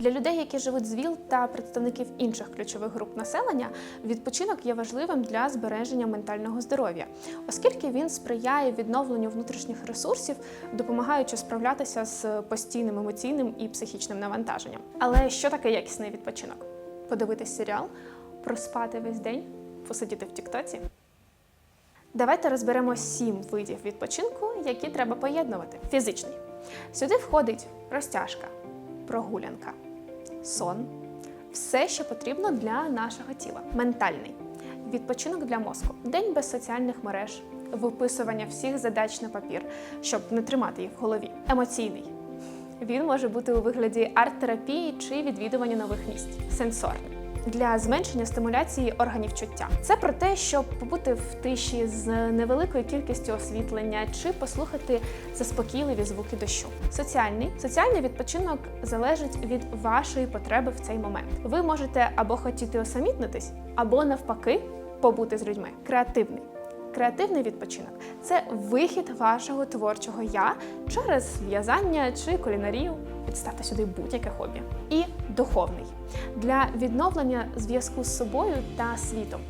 Для людей, які живуть з ВІЛ та представників інших ключових груп населення, відпочинок є важливим для збереження ментального здоров'я, оскільки він сприяє відновленню внутрішніх ресурсів, допомагаючи справлятися з постійним емоційним і психічним навантаженням. Але що таке якісний відпочинок? Подивитись серіал, проспати весь день, посидіти в Тіктоці? Давайте розберемо сім видів відпочинку, які треба поєднувати. Фізичний. Сюди входить розтяжка, прогулянка, сон, все, що потрібно для нашого тіла. Ментальний відпочинок для мозку, день без соціальних мереж, виписування всіх задач на папір, щоб не тримати їх в голові. Емоційний. Він може бути у вигляді арт-терапії чи відвідування нових місць. Сенсорний для зменшення стимуляції органів чуття. Це про те, щоб побути в тиші з невеликою кількістю освітлення чи послухати заспокійливі звуки дощу. Соціальний соціальний відпочинок залежить від вашої потреби в цей момент. Ви можете або хотіти осамітнитись, або навпаки побути з людьми. Креативний. Креативний відпочинок це вихід вашого творчого я через в'язання чи кулінарію. Підставте сюди будь-яке хобі. І духовний для відновлення зв'язку з собою та світом.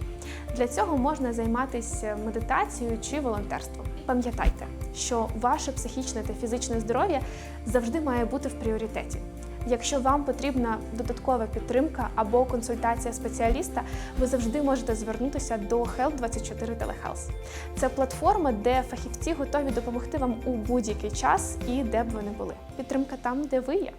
Для цього можна займатися медитацією чи волонтерством. Пам'ятайте, що ваше психічне та фізичне здоров'я завжди має бути в пріоритеті. Якщо вам потрібна додаткова підтримка або консультація спеціаліста, ви завжди можете звернутися до Help24 Telehealth. Це платформа, де фахівці готові допомогти вам у будь-який час і де б ви не були. Підтримка там, де ви є.